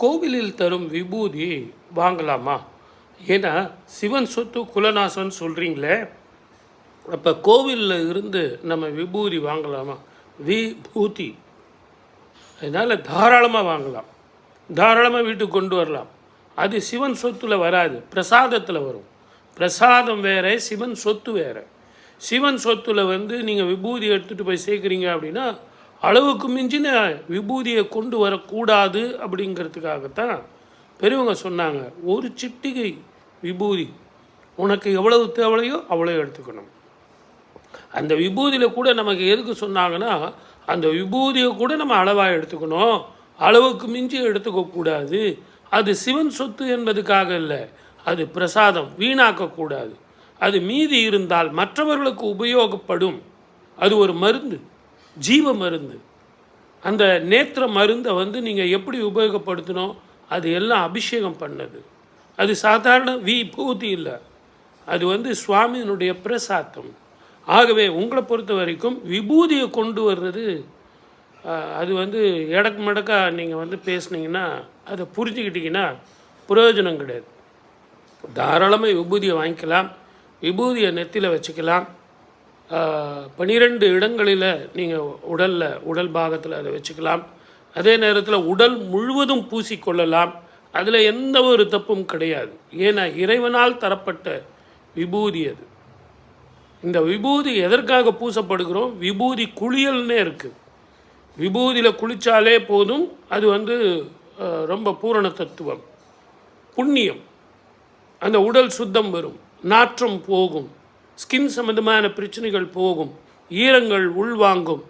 கோவிலில் தரும் விபூதி வாங்கலாமா? ஏன்னா சிவன் சொத்து குலநாசன் சொல்கிறீங்களே அப்போ கோவிலில் இருந்து நம்ம விபூதி வாங்கலாமா? விபூதி. அதனால் தாராளமாக வாங்கலாம். தாராளமாக வீட்டுக்கு கொண்டு வரலாம். அது சிவன் சொத்தில் வராது பிரசாதத்தில் வரும். பிரசாதம் வேறு சிவன் சொத்து வேறு. சிவன் சொத்துல வந்து நீங்கள் விபூதி எடுத்துகிட்டு போய் சேர்க்குறீங்க அப்படின்னா அளவுக்கு மிஞ்சின விபூதியை கொண்டு வரக்கூடாது அப்படிங்கிறதுக்காகத்தான் பெரியவங்க சொன்னாங்க ஒரு சிட்டிகை விபூதி உனக்கு எவ்வளவு தேவையோ அவ்வளோ எடுத்துக்கணும். அந்த விபூதியில் கூட நமக்கு எதுக்கு சொன்னாங்கன்னா அந்த விபூதியை கூட நம்ம அளவாக எடுத்துக்கணும். அளவுக்கு மிஞ்சி எடுத்துக்கக்கூடாது அது சிவன் சொத்து என்பதுக்காக இல்லை அது பிரசாதம் வீணாக்கக்கூடாது அது மீதி இருந்தால் மற்றவர்களுக்கு உபயோகப்படும். அது ஒரு மருந்து. ஜீவ மருந்து. அந்த நேத்திர மருந்தை வந்து நீங்கள் எப்படி உபயோகப்படுத்தணும் அது எல்லாம் அபிஷேகம் பண்ணது. அது சாதாரண விபூதி இல்லை. அது வந்து சுவாமியினுடைய பிரசாத்தம். ஆகவே உங்களை பொறுத்த வரைக்கும் விபூதியை கொண்டு வர்றது அது வந்து எடக்கு மடக்கா நீங்கள் வந்து பேசுனீங்கன்னா அதை புரிஞ்சுக்கிட்டீங்கன்னா பிரயோஜனம் கிடையாது. தாராளமாக விபூதியை வாங்கிக்கலாம். விபூதியை நெத்தியில் வச்சுக்கலாம். பனிரெண்டு இடங்களில் நீங்கள் உடலில் உடல் பாகத்தில் அதை வச்சுக்கலாம். அதே நேரத்தில் உடல் முழுவதும் பூசிக்கொள்ளலாம் அதில் எந்த ஒரு தப்பும் கிடையாது. ஏன்னா இறைவனால் தரப்பட்ட விபூதி அது. இந்த விபூதி எதற்காக பூசப்படுகிறோம்? விபூதி குளியல்னே இருக்குது விபூதியில் குளித்தாலே போதும். அது வந்து ரொம்ப பூரண தத்துவம். புண்ணியம். அந்த உடல் சுத்தம் வரும். நாற்றம் போகும். ஸ்கின் சம்மந்தமான பிரச்சனைகள் போகும் ஈரங்கள் உள்வாங்கும்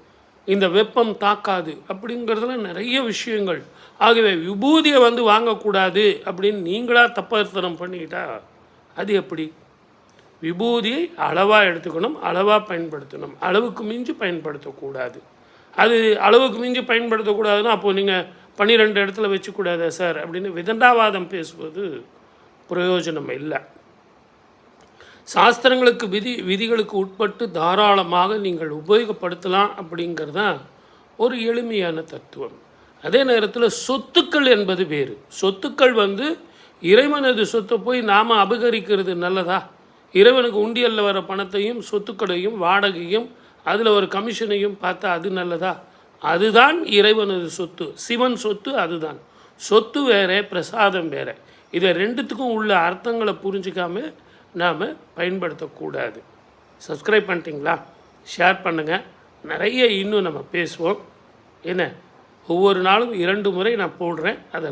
இந்த வெப்பம் தாக்காது அப்படிங்கிறதுல நிறைய விஷயங்கள். ஆகவே விபூதியை வந்து வாங்கக்கூடாது அப்படின்னு நீங்களாக தப்பர்த்தனம் பண்ணிக்கிட்டா அது எப்படி? விபூதியை அளவாக எடுத்துக்கணும் அளவாக பயன்படுத்தணும். அளவுக்கு மிஞ்சி பயன்படுத்தக்கூடாது. அது அளவுக்கு மிஞ்சி பயன்படுத்தக்கூடாதுன்னா அப்போது நீங்கள் பன்னிரெண்டு இடத்துல வச்சுக்கூடாதா சார் அப்படின்னு விதண்டாவாதம் பேசுவது பிரயோஜனம் இல்லை. சாஸ்திரங்களுக்கு விதி விதிகளுக்கு உட்பட்டு தாராளமாக நீங்கள் உபயோகப்படுத்தலாம் அப்படிங்கிறது தான் ஒரு எளிமையான தத்துவம். அதே நேரத்தில் சொத்துக்கள் என்பது வேறு. சொத்துக்கள் வந்து இறைவனது சொத்தை போய் நாம் அபகரிக்கிறது நல்லதா? இறைவனுக்கு உண்டியலில் வர பணத்தையும் சொத்துக்களையும் வாடகையும் அதில் ஒரு கமிஷனையும் பார்த்தா அது நல்லதா? அதுதான் இறைவனது சொத்து. சிவன் சொத்து அதுதான். சொத்து வேற பிரசாதம் வேற. இதை ரெண்டுத்துக்கும் உள்ள அர்த்தங்களை புரிஞ்சிக்காமல் நாம் பயன்படுத்தக்கூடாது. சப்ஸ்கிரைப் பண்ணிட்டீங்களா? ஷேர் பண்ணுங்கள் நிறைய இன்னும் நம்ம பேசுவோம். என்ன? ஒவ்வொரு நாளும் இரண்டு முறை நான் போடுறேன். அதை